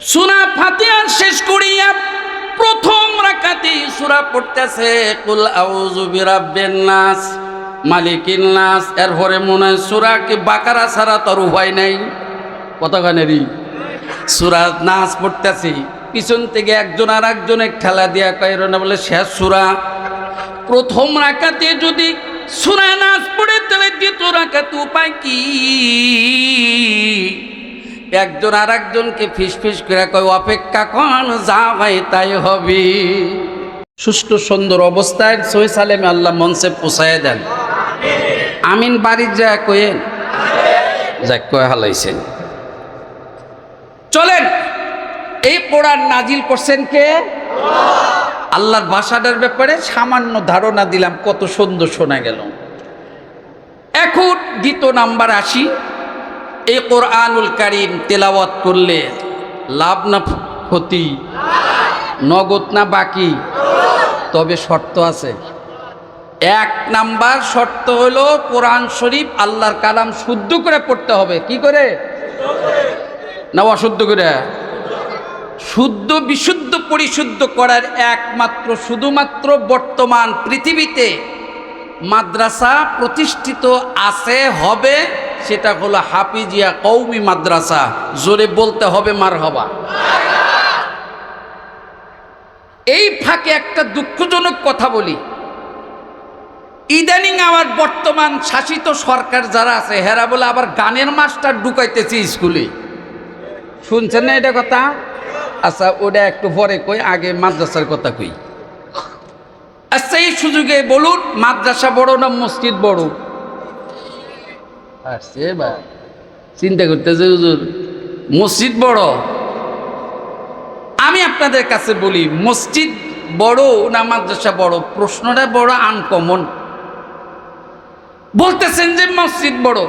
সুরা ফাতিহা শেষ করিয়া প্রথম রাকাতে সুরা পড়তেছে, কুল আউযু বিরাব্বিন নাস মালিকিন নাস, এরপরে মনে হয় সুরা কি বাকারা ছাড়া তোর উপায় নাই। কতখানেরই সুরা নাচ পড়তেছি, পিছন থেকে একজন আর একজনে ঠেলা দিয়া কয় না বলে শেষ সুরা। প্রথম রাকাতে যদি সুরা নাচ পড়ে, তাহলে দ্বিতীয় রাকাতে উপায় কি? একজন আর একজনকে ফিস ফিস করে কয়, অপেক্ষা কন যা ভাই তাই হবে। সুষ্ঠু সুন্দর অবস্থায় সহি সালেমে আল্লাহ মনসে পোষায় দেন। আমিন বাড়ির যা কয়েন যাক, কয়ে হালাইছেন। চলেন, এই পোড়ার নাজিল করছেন কে? আল্লাহর ভাষাটার ব্যাপারে সামান্য ধারণা দিলাম, কত সুন্দর শোনা গেল। এখন দ্বিতীয় নাম্বার আসি। এই কোরআনুল কারিম তেলাওয়াত করলে লাভ না ক্ষতি? নগদ না বাকি? তবে শর্ত আছে। এক নাম্বার শর্ত হলো কোরআন শরীফ আল্লাহর কালাম শুদ্ধ করে পড়তে হবে। কি করে? না অশুদ্ধ করে? শুদ্ধ, বিশুদ্ধ, পরিশুদ্ধ করার একমাত্র, শুধুমাত্র বর্তমান পৃথিবীতে মাদ্রাসা প্রতিষ্ঠিত আছে, হবে সেটা হলো হাফিজিয়া কৌমি মাদ্রাসা। জোরে বলতে হবে মার হবা এই ফাঁকে একটা দুঃখজনক কথা বলি। ইদানিং আমার বর্তমান শাসিত সরকার যারা আছে, হেরা বলে আবার গানের মাস্টার ঢুকাইতেছে স্কুলে। শুনছেন না এটা কথা? আচ্ছা ওটা একটু পরে কই, আগে মাদ্রাসার কথা কই। আচ্ছা এই সুযোগে বলুন, মাদ্রাসা বড় না মসজিদ বড়? আসছে বা চিন্তা করতেছে, হুজুর, মসজিদ বড়। আমি আপনাদের কাছে বলি, মসজিদ বড় না মাদ্রাসা বড়? প্রশ্নটা বড় আনকমন বলতেছেন যে মসজিদ বড়।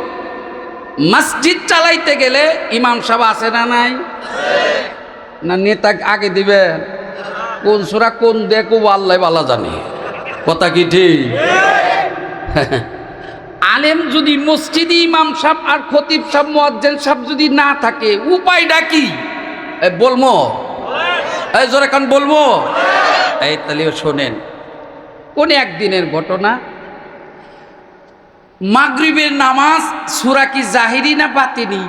মসজিদ চালাইতে গেলে ইমাম সাহেব আছে না নাই? না নেতা আগে দিবেন কোন সুরা কোন দেখো আল্লাহ বালা জানে। কথা কি ঠিক? আলেম যদি মসজিদে ইমাম সাহেব আর খতিব সাহেব মোয়াজ্জেন সাহেব যদি না থাকে উপায়টা কি? বলব কান বলব এই তাহলে শোনেন কোন একদিনের ঘটনা? মাগরিবের নামাজ সুরা কি জাহিরি না বাতিনি?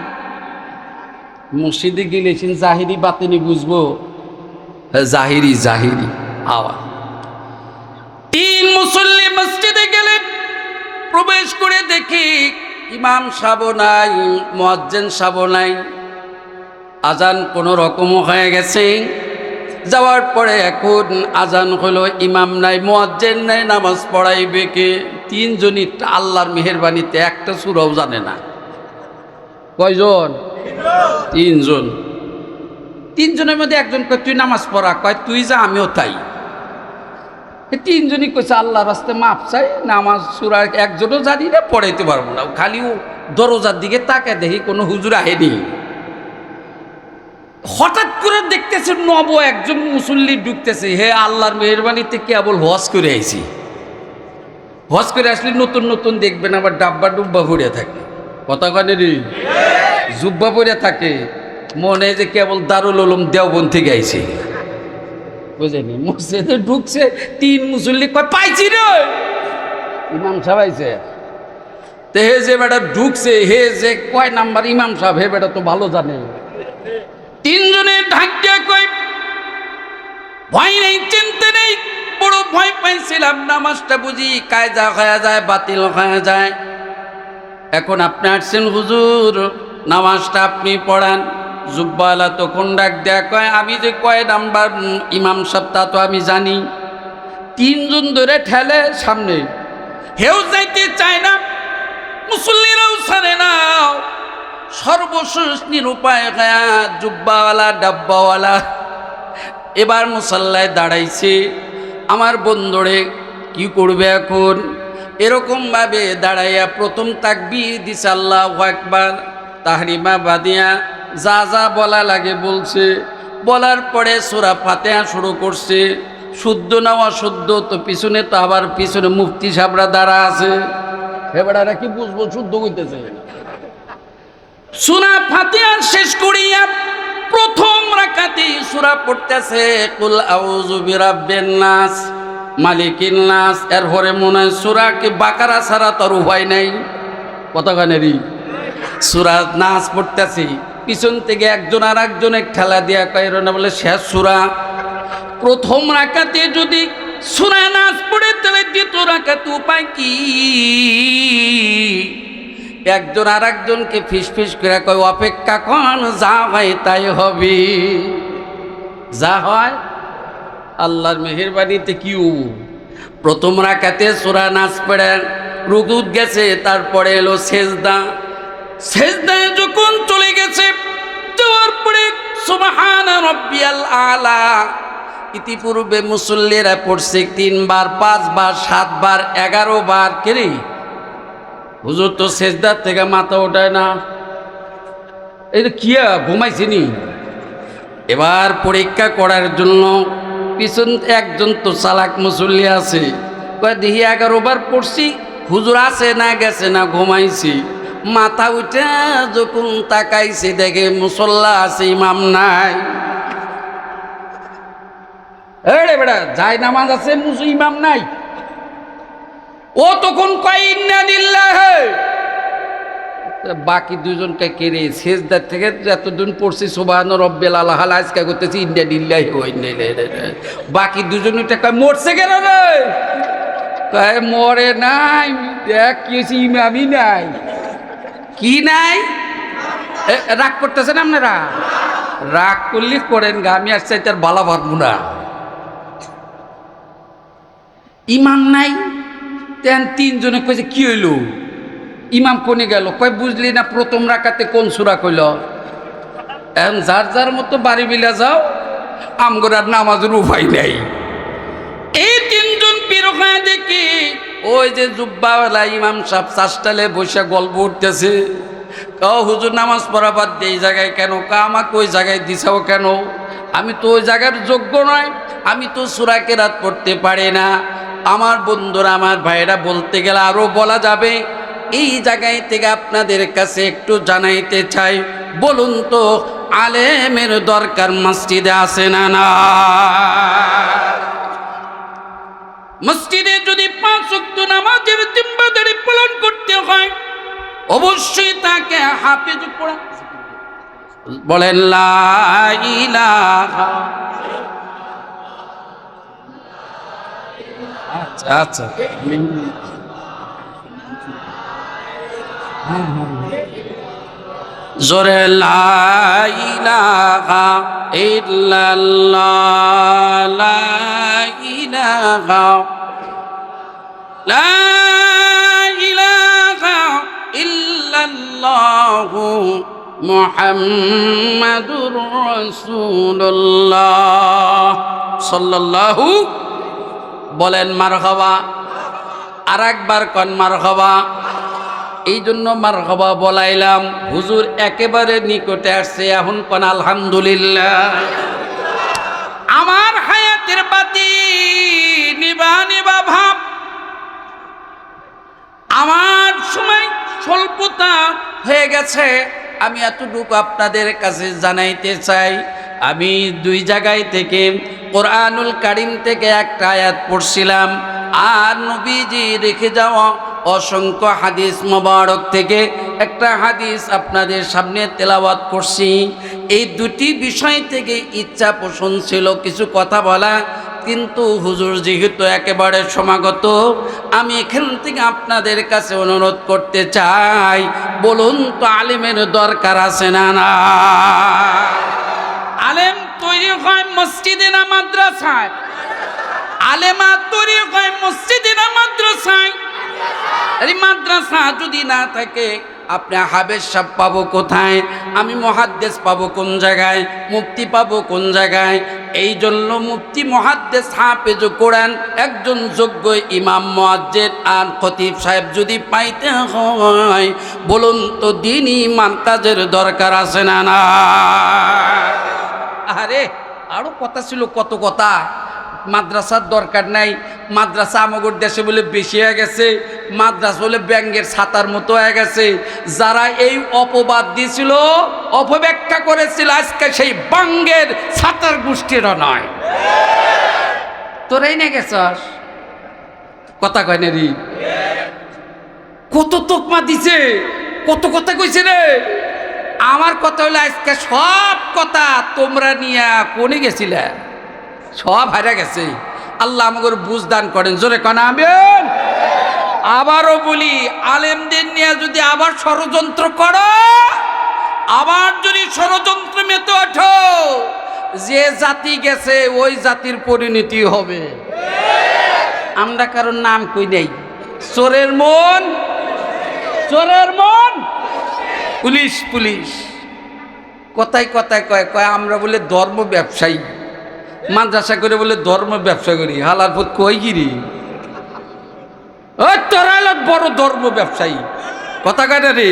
মসজিদে গেলেছেন জাহিরি বাতিনি বুঝব? হ্যাঁ, জাহিরি জাহিরি। আওয়া তিন মুসল্লি মসজিদে গেলেন। প্রবেশ করে দেখি ইমাম সাব নাই, মোয়াজ্জেন সাব নাই। আজান কোনো রকম হয়ে গেছে। যাওয়ার পরে এখন আজান হলো ইমাম নাই, মোয়াজ্জেন নাই, নামাজ পড়াইবে কে? তিনজনই আল্লাহর মেহরবানিতে, একটা সুরাও জানে না। কয়জন? তিনজন। তিনজনের মধ্যে একজন কয়, তুই নামাজ পড়া কয়, তুই যা, আমিও তাই। তিনজনই কইছে আল্লাহ রাস্তে মাপ চাই, নামাজ সুরা একজনও জানি না, পড়াইতে পারব না। খালি দরজার দিকে তাকে দেখি কোনো হুজুর আহেনি। হঠাৎ করে দেখতেছে নব একজন মুসল্লি ঢুকতেছে, হে আল্লাহর মেহরবানিতে কেবল হজ করে আইছি। হজ করে আসলে নতুন নতুন দেখবেন, আবার ডাব্বা ডুব্বা ভরে থাকে। কথা কানে রে? জুব্বা পরে থাকে। মনে যে কেবল দারুল উলুম দেওবন থেকে আইছে। বুঝেনি। মসজিদে ঢুকছে, তিন মুসল্লি কয়, পাইছি রে! ইমাম সাহেব আইছে। হে যে বেটা ঢুকছে, হে যে কয় নাম্বার ইমাম সাহেব, হে বেটা তো ভালো জানে। তিনজনের ঢাকিয়া কই ভয় নেই, চিনতে নেই, বড় ভয় পাইছিলাম, নামাজটা বুঝি কায়দা খায়া যায়, বাতিল খায়া যায়। এখন আপনি আসছেন হুজুর, নামাজটা আপনি পড়ান। জুব্বালা তখন ডাক দেয়া কয়, আমি যে কয় নাম্বার ইমাম সাহেব তা তো আমি জানি। তিনজন ধরে ঠেলে সামনে। হেউ যাইতে চায় না, মুসল্লিরাও ছাড়ে না। সর্বশেষ নিরুপায় গায়া জুব্বাওয়ালা, ডাব্বাওয়ালা। এবার মুসাল্লায় দাঁড়াইছে। আমার বন্ধুরে কি করবে এখন? এরকমভাবে দাঁড়াইয়া প্রথম তাকবি দিছে, আল্লাহ একবার তাহরিমা বাদিয়া। যা যা বলা লাগে বলছে। বলার পরে সোরা ফাতেহা শুরু করছে। শুদ্ধ না অশুদ্ধ তো পিছনে তো আবার পিছনে মুফতি সাবরা দাঁড়া আছে। এবারে কি বুঝব? শুদ্ধ হইতেছে সুরা ফাতিহা শেষ করিয়া প্রথম রাখা সুরা পড়তেছে কুল আউযু বিরাব্বিন নাস মালিকিন নাস। এরপরে মনে হয় সুরা কি বাকারা ছাড়া তোর উপায় নাই। কতখানেরই? সুরা নাচ পড়তেছি। পিছন থেকে একজন আর একজনের ঠেলা দিয়া কয় না বলে শেষ সুরা। প্রথম রাখাতে যদি সুরা নাচ পড়ে, তাহলে দ্বিতীয় রাখাতে উপায় কি? একজন আর একজনকে ফিস করে কয়, অপেক্ষা কন যা হয় তাই হবে। যা হয়, আল্লাহর মেহেরবানিতে কি? প্রথম রাখাতে সুরা নাচ পড়ে, রুকুত গেছে, তারপরে এলো সেজদা। সেজদায় যখন চলে গেছে, যাওয়ার পরে সুবহান রব্বিয়াল আলা। ইতিপূর্বে মুসল্লিরা পড়ছে তিনবার, পাঁচবার, সাতবার এগারো বার কেরে। হুজুর তো সেজদার থেকে মাথা ওঠায় না। এটা কিয়া ঘুমাইছিনি এবার পরীক্ষা করার জন্য পিছন একজন তো চালাক মুসল্লি আছে। দেখি এগারো বার পড়ছি, হুজুর আছে না গেছে না ঘুমাইছি। মাথা উঠে যখন তাকাইছে দেখে মুসল্লা আছে, ইমাম নাই। এড়ে বেড়া, যাই নামাজ আছে, মুসু ইমাম নাই। ও তখন বাকি দুজনকে কেড়ে শেষদার থেকে এতদিন পড়ছি সোবাহান রব্বেল আল্লাহ আজকে করতেছি ইন্ডিয়া ডিল্লাই হই বাকি দুজন কয়, মরছে কেন রে? কয়, মরে নাই, দেখ কি হয়েছে ইমামি নাই। কি নাই? রাগ করতেছেন আপনারা? রাগ করলে করেন গা, আমি আসছে তার বালা পারব না। ইমাম নাই? তেন তিনজনে কইছে, কি হইল? ইমাম কোনে গেল? কয়, বুঝলি না, প্রথম রাখাতে কোন সুরা কইল? এখন যার যার মতো বাড়ি বিলা যাও, আমগর আর নামাজের উপায় নাই। এই তিনজন পিরোখায় দেখি ওই যে জুব্বাওয়ালা ইমাম সাহেব চাষটালে বসে গল্প উঠতেছে ক হুজুর, নামাজ পড়া বাদ দিয়ে এই জায়গায় কেন? কা আমাকে ওই জায়গায় দিছাও কেন? আমি তো ওই জায়গার যোগ্য নয়। আমি তো সুরাকে রাত পড়তে পারি না। আমার বন্ধুরা, আমার ভাইয়েরা বলতে গেলে আরও বলা যাবে, এই জায়গায় থেকে আপনাদের কাছে একটু জানাইতে চাই। বলুন তো, আলেমের দরকার মসজিদে আসে না না মসজিদে যদি পাঁচ ওয়াক্ত নামাজের জিম্মাদারি পালন করতে হয়, অবশ্যই তাকে হাফেজ পড়া বলেন আচ্ছা আচ্ছা। আচ্ছা জোরে, লা ইলাহা ইল্লাল্লাহ, লা ইলাহা লা ইলাহা ইল্লাল্লাহ মুহাম্মাদুর রাসূলুল্লাহ। সাল্লাল্লাহু বলেন মারহাবা আর একবার কন মারহাবা। এই জন্য মারহাবা বলাইলাম, হুজুর একেবারে নিকটে আসছে, এখন কন আলহামদুলিল্লাহ। আমার হায়াতের বাতি নিবা নিবা ভাব। আমার সময় স্বল্পতা হয়ে গেছে, আমি এতটুকু আপনাদের কাছে জানাইতে চাই। আমি দুই জায়গায় থেকে কোরআনুল কারিম থেকে একটা আয়াত পড়ছিলাম, আর নবীজি রেখে যাওয়া অসংখ্য হাদিস মোবারক থেকে একটা হাদিস আপনাদের সামনে তেলাওয়াত করছি। এই দুটি বিষয় থেকে ইচ্ছা পোষণ ছিল কিছু কথা বলা, কিন্তু হুজুর যেহেতু একেবারে সমাগত, আমি এখান থেকে আপনাদের কাছে অনুরোধ করতে চাই, বলুন তো আলেমের দরকার আছে না না? আলেম তৈরি হয় মসজিদে না মাদ্রাসায়? আলেমা তৈরি হয় মসজিদে না মাদ্রাসায়? এই মাদ্রাসা যদি না থাকে, আপনি হাবের সাপ পাবো কোথায়? আমি মহাদ্দেশ পাবো কোন জায়গায়? মুক্তি পাবো কোন জায়গায়? এই জন্য মুফতি, মহাদ্দেশ, হাফেজ, কোরআন, একজন যোগ্য ইমাম মোয়াজ্জেদ আর খতিব সাহেব যদি পাইতে হয়, বলুন তো দিনই মান কাজের দরকার আছে না না আরে, আরও কথা ছিল কত কথা। মাদ্রাসার দরকার নাই। মাদ্রাসা আমাগর দেশে বলে বেশি হয়ে গেছে। মাদ্রাসা বলে ব্যাঙ্গের ছাতার মতো হয়ে গেছে। যারা এই অপবাদ দিয়েছিল, অপব্যাখ্যা করেছিল, আজকে সেই বাঙ্গের ছাতার গোষ্ঠীরও নয়। তোরাই না গেছস কথা কয় রি কত তোকমা দিছে? কত কথা কইছে রে? আমার কথা হলো আজকে সব কথা তোমরা নিয়ে কোনে গেছিলে? সব হারা গেছে। আল্লাহ আমাকে বুঝ দান করেন। জোরে কনা আবারও বলি, আলেমদের নিয়ে যদি আবার ষড়যন্ত্র করো, আবার যদি ষড়যন্ত্র মেতে ওঠো, যে জাতি গেছে, ওই জাতির পরিণতি হবে। আমরা কারোর নাম কই নেই। চোরের মন চোরের মন। Police police. কথায় কথায় কয় কয়, আমরা বলে ধর্ম ব্যবসায়ী। মাদ্রাসা করে বলে ধর্ম ব্যবসা করি হালার পথ কই গিরি? ওই তোরা বড় ধর্ম ব্যবসায়ী। কথা না রে?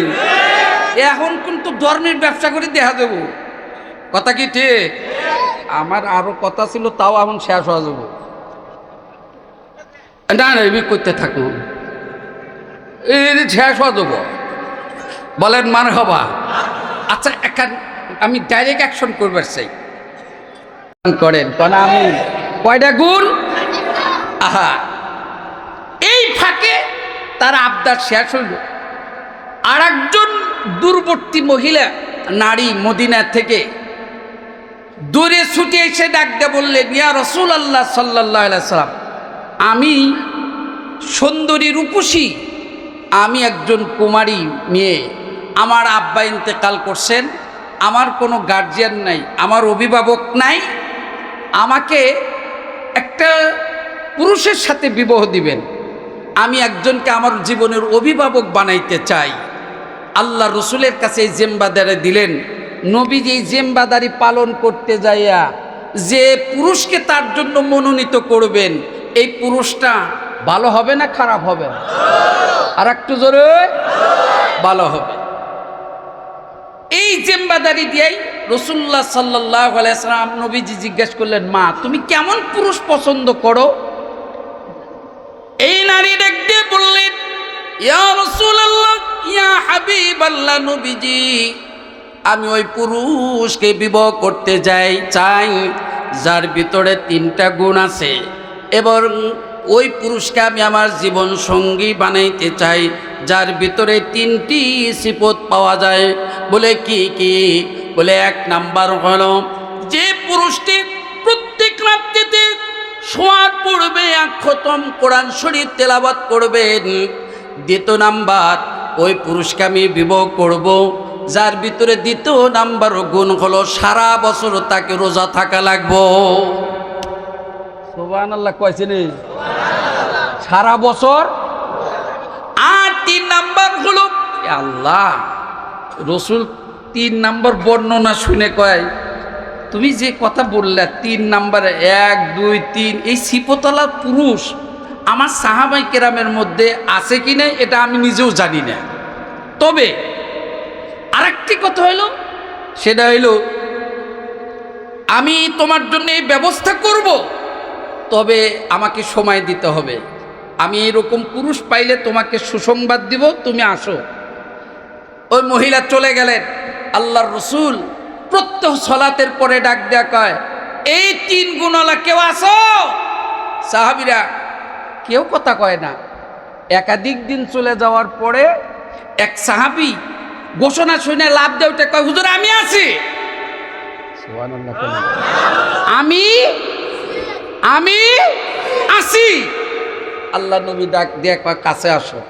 এখন কিন্তু ধর্মের ব্যবসা করে দেখা দেব। কথা কি ঠিক? আমার আরও কথা ছিল, তাও এখন শেষ হওয়া যাব। না না, এমনি করতে থাকুন এই শেষ হওয়া যাব। বলেন মান হবা। আচ্ছা এখান আমি ডাইরেক্ট অ্যাকশন করবার চাই। করেন। আমি কয়টা গুণ? আহা। এই ফাঁকে তার আবদার শেষ হইল। আর একজন দূরবর্তী মহিলা নারী মদিনা থেকে দূরে ছুটে এসে ডাকতে বললেন, ইয়া রসুল আল্লাহ সাল্লাহ সাল্লাম আমি সুন্দরী রূপসী, আমি একজন কুমারী মেয়ে। আমার আব্বা ইন্তেকাল করছেন, আমার কোনো গার্জিয়ান নাই, আমার অভিভাবক নাই আমাকে একটা পুরুষের সাথে বিবাহ দিবেন। আমি একজনকে আমার জীবনের অভিভাবক বানাইতে চাই। আল্লাহ রসুলের কাছে এই জেম্বাদারে দিলেন, নবী যে জেম্বাদারি পালন করতে যাইয়া যে পুরুষকে তার জন্য মনোনীত করবেন, এই পুরুষটা ভালো হবে না খারাপ হবে? আর একটু জোরে, ভালো হবে। এই জেম্বাদারি দিয়েই রসুল্লাহ সাল্লাহ আলাইসালাম নবীজি জিজ্ঞেস করলেন, মা, তুমি কেমন পুরুষ পছন্দ করো? এই নারী দেখতে বললেন, ইয়া ইয়া হাবিব আল্লাহ নবীজি, আমি ওই পুরুষকে বিবাহ করতে যাই, চাই, যার ভিতরে তিনটা গুণ আছে। এবং ওই পুরুষকে আমি আমার জীবন সঙ্গী বানাইতে চাই, যার ভিতরে তিনটি সিপত পাওয়া যায়। বলে, কি কি? বলে এক নাম্বার হল যে পুরুষটি প্রত্যেক রাত্রিতে শোয়ার পড়বে খতম কোরআন শরীফ তেলাবাত করবেন দ্বিতীয় নাম্বার ওই পুরুষকে আমি বিবাহ করব। যার ভিতরে দ্বিতীয় নাম্বার গুণ হলো সারা বছর তাকে রোজা থাকা লাগবো। সোবান আল্লাহ সারা বছর? আর তিন নাম্বার হলো আল্লাহ রসুল তিন নাম্বার বর্ণনা শুনে কয়, তুমি যে কথা বললে তিন নাম্বার এক, দুই, তিন, এই সিপতলা পুরুষ আমার সাহাবাই কেরামের মধ্যে আছে কি না এটা আমি নিজেও জানি না। তবে আরেকটি কথা হইল, সেটা হইল, আমি তোমার জন্য এই ব্যবস্থা করব, তবে আমাকে সময় দিতে হবে। আমি এরকম পুরুষ পাইলে তোমাকে সুসংবাদ দিব, তুমি আসো। ওই মহিলা চলে গেলেন। আল্লাহর রসুল প্রত্যহ সলাতের পরে ডাক দেয়া কয় এই তিন গুণলা কেউ আসো সাহাবিরা কেউ কথা কয় না। একাধিক দিন চলে যাওয়ার পরে এক সাহাবি ঘোষণা শুনে লাভ দেওয়াটা কয় হুজুর আমি আছি। আমি আমি আসি আল্লাহ নবী ডাক দিয়ে কয় কাছে আসো।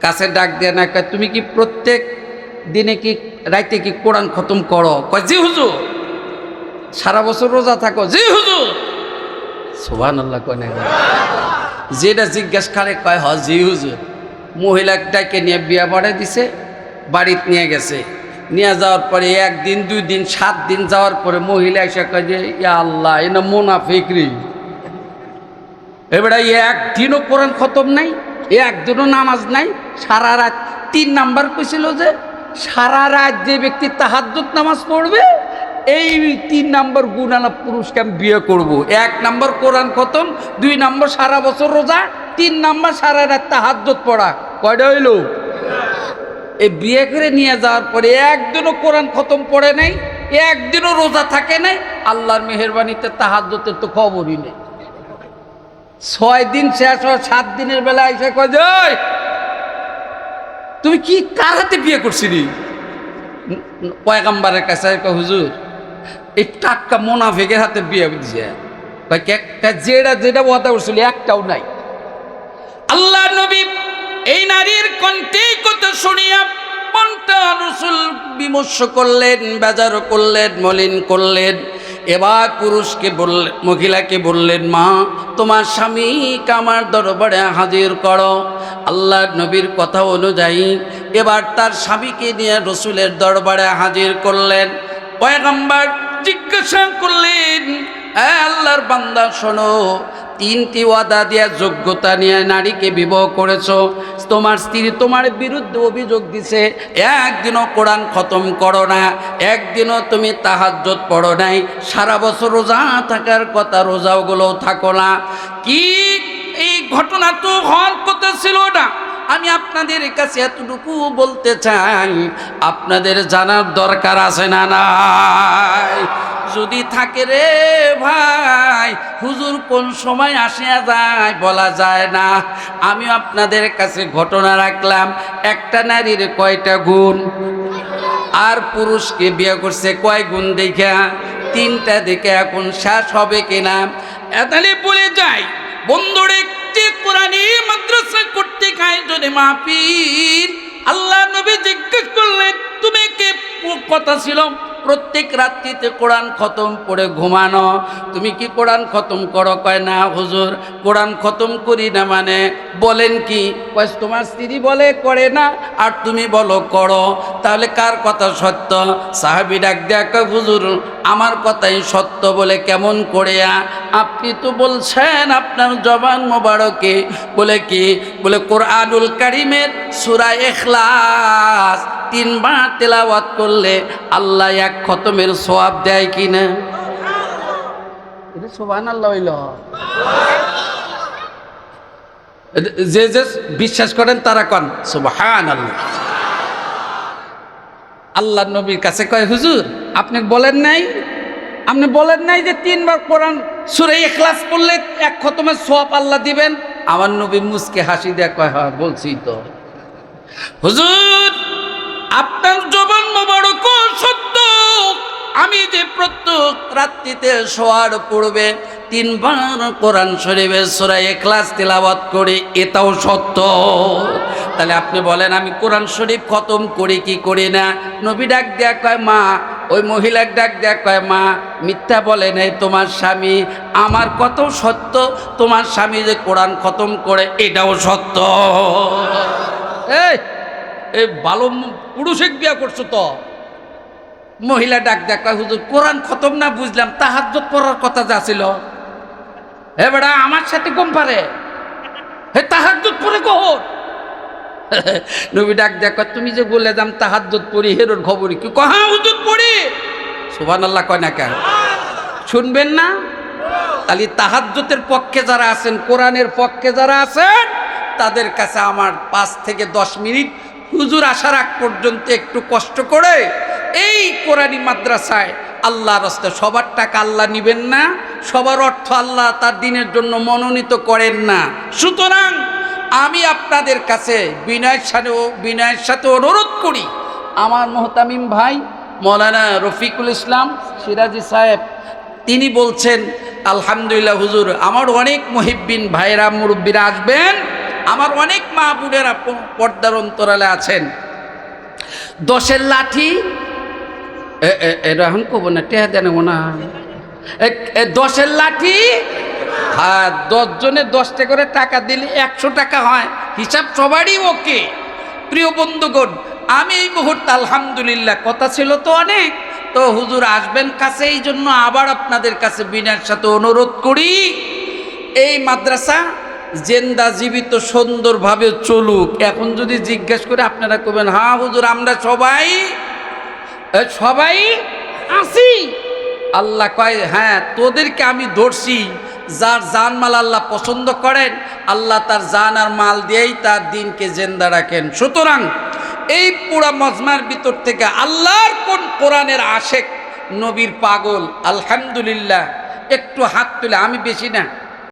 কাছে ডাক দিয়ে না কয় তুমি কি প্রত্যেক দিনে কি, রাইতে কি কোরআন খতম করো? কয়, জি হুজুর। সারা বছর রোজা থাকো। জি হুজুর। সোহান আল্লাহ কয় না যেটা জিজ্ঞাসা করে, কয় হ জি হুজুর। মহিলাটাকে নিয়ে বিয়া বাড়াই দিছে, বাড়িতে নিয়ে গেছে। নিয়ে যাওয়ার পরে একদিন, দুই দিন, সাত দিন যাওয়ার পরে মহিলা এসে কয় যে, ইয়া আল্লাহ এ না মোনাফিকরি এবারে একদিনও কোরআন খতম নাই একদিনও নামাজ নাই, সারা রাত তিন নাম্বার কইছিল যে সারা রাত যে ব্যক্তি তাহাজ্জুদ নামাজ পড়বে এই তিন নম্বর গুণালা পুরুষকে আমি বিয়ে করব। এক নম্বর কোরআন খতম দুই নম্বর সারা বছর রোজা তিন নম্বর সারা রাত তাহাজ্জত পড়া। কয়টা হইল? এই বিয়ে করে নিয়ে যাওয়ার পরে একদিনও কোরআন খতম পড়ে নাই একদিনও রোজা থাকে নাই আল্লাহর মেহরবানিতে তাহাজ্জতের তো খবরই নেই। ছয় দিন শেষ হয় সাত দিনের বেলা এসে কয় যে, "ওই, তুমি কি কার হাতে বিয়ে করছিলি? পয়গাম্বারের কাছে হুজুর এই টাটকা মোনাফেকের হাতে বিয়ে দিছে। কয়, "কে- কে- যেটা যেটা কথা করছিল একটাও নাই। আল্লাহ নবী এই নারীর কণ্ঠে কথা শুনিয়া মনটা রসুল বিমর্ষ করলেন বেজার করলেন মলিন করলেন। এবার পুরুষকে বললেন মহিলাকে বললেন, মা, তোমার স্বামীকে আমার দরবারে হাজির করো। আল্লাহ নবীর কথা অনুযায়ী এবার তার স্বামীকে নিয়ে রসুলের দরবারে হাজির করলেন। পয়গম্বর জিজ্ঞাসা করলেন, "এ আল্লাহর বান্দা, শোনো তিনটি ওয়াদা দিয়া যোগ্যতা নিয়ে নারীকে বিবাহ করেছ। তোমার স্ত্রী তোমার বিরুদ্ধে অভিযোগ দিছে, একদিনও কোরআন খতম করো না, একদিনও তুমি তাহাজ্জত পড়ো নাই। সারা বছর রোজা থাকার কথা রোজাগুলো থাকো না। কি এই ঘটনা তো হওয়ার কথা ছিল না। আমি আপনাদের কাছে এতটুকু বলতে চাই, আপনাদের জানার দরকার আছে না নাই? যদি থাকে রে ভাই, হুজুর কোন সময় আসিয়া যায় বলা যায় না। আমি আপনাদের কাছে ঘটনা রাখলাম, একটা নারীর কয়টা গুণ? আর পুরুষকে বিয়ে করছে কয় গুণ দেখা তিনটা দেখে এখন শেষ হবে কিনা? এতালে বলে যাই, বন্ধুরে কোরআনি মাদ্রাসা করতে খায় যদি মাহফিল। আল্লাহ নবী জিজ্ঞেস করলেন, তুমি কে? কথা ছিল প্রত্যেক রাত্রিতে কোরআন খতম করে ঘুমানো। তুমি কি কোরআন খতম করো? কয়, না, হুজুর, কোরআন খতম করি না মানে বলেন কি? কয়, তোমার স্ত্রী বলে করে না, আর তুমি বলো করো। তাহলে কার কথা সত্য? সাহাবি ডাক দেয়া কয়, হুজুর, আমার কথাই সত্য বলে কেমন করে আ? আপনি তো বলছেন আপনার জবান মোবারকে বলে কি? বলে কোরআনুল কারিমের সুরা এখলাস তিনবার তেলাওয়াত করলে আল্লাহ এক খতমের সোয়াব দেয় কিনা? এটা সোবান আল্লাহ হইল। যে যে বিশ্বাস করেন তারা কন সুবহান আল্লাহ আল্লাহ নবীর কাছে কয় হুজুর আপনি বলেন নাই আপনি বলেন নাই যে তিনবার কোরআন সুরে এখলাস পড়লে এক খতমের সোয়াব আল্লাহ দিবেন? আমার নবী মুসকে হাসি দেয়া কয় হ্যাঁ বলছি তো। হুজুর, আপনার জবান মোবারক সত্য আমি যে প্রত্যেক রাত্রিতে শোয়ার পূর্বে তিনবার কোরআন শরীফে সোরা এখলাস তেলাওয়াত করি, এটাও সত্য। তাহলে আপনি বলেন, আমি কোরআন শরীফ খতম করি কি করি না? নবী ডাক দেয়া কয়, মা ওই মহিলার ডাক দেখ কয়, মা, মিথ্যা বলে নাই তোমার স্বামী। আমার কত সত্য, তোমার স্বামী যে কোরআন খতম করে এটাও সত্য। এই এই ভালো পুরুষে বিয়া করছ তো। মহিলা ডাক দেখ কয়, হুজুর, কোরআন খতম না বুঝলাম তাহাজ্জত পড়ার কথা যা ছিল। হে বেড়া, আমার সাথে কম পারে হে তাহাজ্জত পড়ে কহর নবী ডাক দেখা তুমি যে বলে যাম তাহাজ্জত পড়ি, হেরোর খবর কি? কহা হুজুর পড়ি। সুবান আল্লাহ কয় না কেন? শুনবেন না? তাহলে তাহাজ্জতের পক্ষে যারা আছেন, কোরআনের পক্ষে যারা আছেন, তাদের কাছে আমার পাঁচ থেকে দশ মিনিট। হুজুর আসার আগ পর্যন্ত একটু কষ্ট করে এই কোরআনী মাদ্রাসায় আল্লাহ রাস্তায় সবার টাকা আল্লাহ নিবেন না, সবার অর্থ আল্লাহ তার দিনের জন্য মনোনীত করেন না। সুতরাং আমি আপনাদের কাছে বিনয়ের সাথে বিনয়ের সাথে অনুরোধ করি। আমার মোহতামিম ভাই, মৌলানা রফিকুল ইসলাম সিরাজি সাহেব, তিনি বলছেন, আলহামদুলিল্লাহ হুজুর, আমার অনেক মহিব্বিন ভাইরা মুরব্বীরা আসবেন। আমার অনেক মা বোনেরা পর্দার অন্তরালে আছেন। দশের লাঠি এখন কব না, টেহা দেন না এ- এ দশের লাঠি? হ্যাঁ দশ জনে দশটা করে টাকা দিলে একশো টাকা হয়। হিসাব সবারই ওকে। প্রিয় বন্ধুগণ, আমি এই মুহূর্তে আলহামদুলিল্লাহ, কথা ছিল তো অনেক। তো হুজুর আসবেন কাছে, এই জন্য আবার আপনাদের কাছে বিনার সাথে অনুরোধ করি। এই মাদ্রাসা জেন্দা জীবিত সুন্দরভাবে চলুক। এখন যদি জিজ্ঞেস করে আপনারা করবেন হ্যাঁ হুজুর, আমরা সবাই সবাই আসি আল্লাহ কয় হ্যাঁ তোদেরকে আমি ধরছি। যার জান মাল আল্লাহ পছন্দ করেন, আল্লাহ তার জান আর মাল দিয়েই তার দিনকে জেন্দা রাখেন। সুতরাং এই পুরা মজমার ভিতর থেকে আল্লাহর কোন কোরআনের আশেক নবীর পাগল? আলহামদুলিল্লাহ, একটু হাত তুলে, আমি বেশি না।